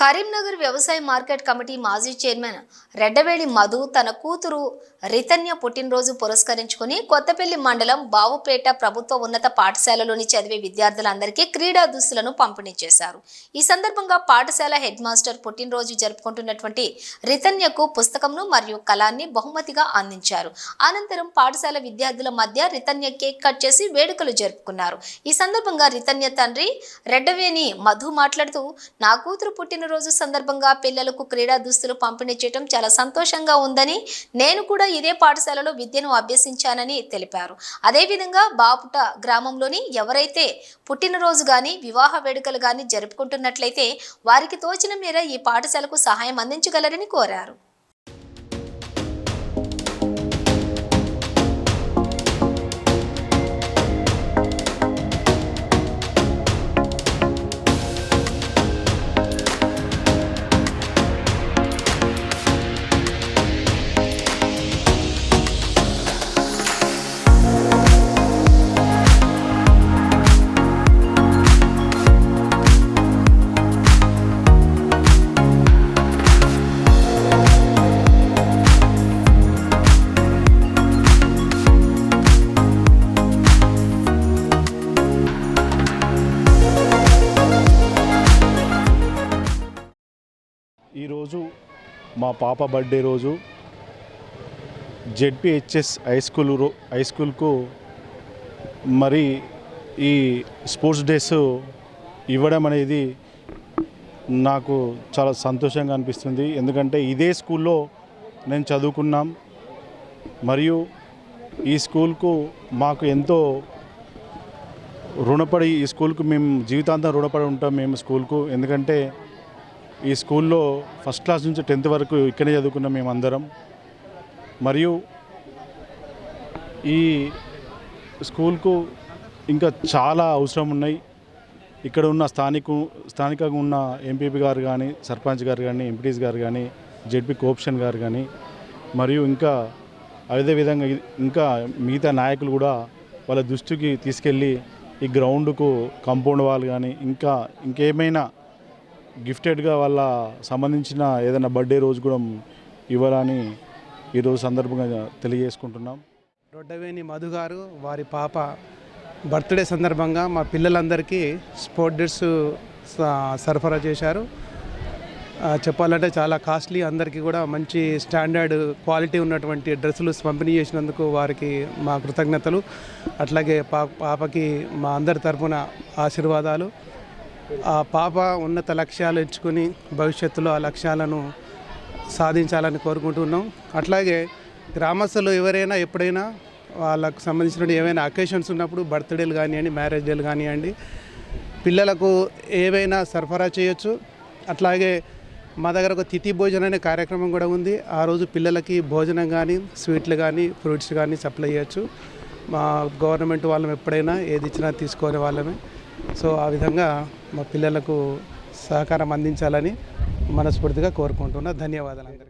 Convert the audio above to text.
కరీంనగర్ వ్యవసాయ market committee మాజీ chairman Reddaveni Madhu తన కూతురు రితన్య పుట్టినరోజు పురస్కరించుకుని కొత్తపల్లి మండలం బావుపేట ప్రభుత్వ ఉన్నత పాఠశాలలోని చదివే విద్యార్థులందరికీ క్రీడా దుస్తులను పంపిణీ చేశారు. ఈ సందర్భంగా పాఠశాల హెడ్ మాస్టర్ పుట్టినరోజు జరుపుకుంటున్నటువంటి రితన్యకు పుస్తకంను మరియు కళాన్ని బహుమతిగా అందించారు. అనంతరం పాఠశాల విద్యార్థుల మధ్య రితన్య కేక్ కట్ చేసి వేడుకలు జరుపుకున్నారు. ఈ సందర్భంగా రితన్య తండ్రి రెడ్డవేణి మధు మాట్లాడుతూ నా కూతురు పుట్టినరోజు సందర్భంగా పిల్లలకు క్రీడా దుస్తులు పంపిణీ చేయడం చాలా సంతోషంగా ఉందని నేను కూడా ఇదే పాఠశాలలో విద్యను అభ్యసించానని తెలిపారు. అదేవిధంగా బాపుట గ్రామంలోని ఎవరైతే పుట్టినరోజు కానీ వివాహ వేడుకలు కానీ జరుపుకుంటున్నట్లయితే వారికి తోచిన మేర ఈ పాఠశాలకు సహాయం అందించగలరని కోరారు. ఈరోజు మా పాప బర్త్డే రోజు జెడ్పిహెచ్ఎస్ హై స్కూల్ రో- హై స్కూల్కు మరి ఈ స్పోర్ట్స్ డేస్ ఇవ్వడం అనేది నాకు చాలా సంతోషంగా అనిపిస్తుంది. ఎందుకంటే ఇదే స్కూల్లో నేను చదువుకున్నాం. మరియు ఈ స్కూల్కు మాకు ఎంతో రుణపడి ఈ స్కూల్కు మేము జీవితాంతం రుణపడి ఉంటాం మేము స్కూల్కు. ఎందుకంటే ఈ స్కూల్లో ఫస్ట్ క్లాస్ నుంచి టెన్త్ వరకు ఇక్కడే చదువుకున్నాం మేమందరం. మరియు ఈ స్కూల్కు ఇంకా చాలా అవసరం ఉన్నాయి. ఇక్కడ ఉన్న స్థానికు స్థానికంగా ఉన్న ఎంపీపీ గారు కానీ సర్పంచ్ గారు కానీ ఎంపీటీస్ గారు కానీ జెడ్పీ కోప్షన్ గారు కానీ మరియు ఇంకా అదేవిధంగా విధంగా ఇంకా మిగతా నాయకులు కూడా వాళ్ళ దృష్టికి తీసుకెళ్ళి ఈ గ్రౌండ్కు కాంపౌండ్ వాల్ కానీ ఇంకా ఇంకేమైనా గిఫ్టెడ్గా వాళ్ళ సంబంధించిన ఏదైనా బర్త్డే రోజు కూడా ఇవ్వాలని ఈరోజు సందర్భంగా తెలియజేసుకుంటున్నాం. రొడ్డవేణి మధు గారు వారి పాప బర్త్డే సందర్భంగా మా పిల్లలందరికీ స్పోర్ట్ డ్రెస్ స- సరఫరా చేశారు. చెప్పాలంటే చాలా కాస్ట్లీ అందరికీ కూడా మంచి స్టాండర్డ్ క్వాలిటీ ఉన్నటువంటి డ్రెస్సులు పంపిణీ చేసినందుకు వారికి మా కృతజ్ఞతలు. అట్లాగే పా పాపకి మా అందరి తరపున ఆశీర్వాదాలు. ఆ పాప ఉన్నత లక్ష్యాలు ఎంచుకొని భవిష్యత్తులో ఆ లక్ష్యాలను సాధించాలని కోరుకుంటున్నాం. అట్లాగే గ్రామస్తులు ఎవరైనా ఎప్పుడైనా వాళ్ళకు సంబంధించిన ఏవైనా అకేషన్స్ ఉన్నప్పుడు బర్త్డేలు కానివ్వండి మ్యారేజ్ డేలు కానివ్వండి పిల్లలకు ఏవైనా సరఫరా చేయొచ్చు. అట్లాగే మా దగ్గర ఒక తిథి భోజనం అనే కార్యక్రమం కూడా ఉంది. ఆ రోజు పిల్లలకి భోజనం కానీ స్వీట్లు కానీ ఫ్రూట్స్ కానీ సప్లై చేయొచ్చు. మా గవర్నమెంట్ వాళ్ళం ఎప్పుడైనా ఏది ఇచ్చినా తీసుకునే వాళ్ళమే. సో ఆ విధంగా మా పిల్లలకు సహకారం అందించాలని మనస్ఫూర్తిగా కోరుకుంటున్నా. ధన్యవాదాలు అందరికీ.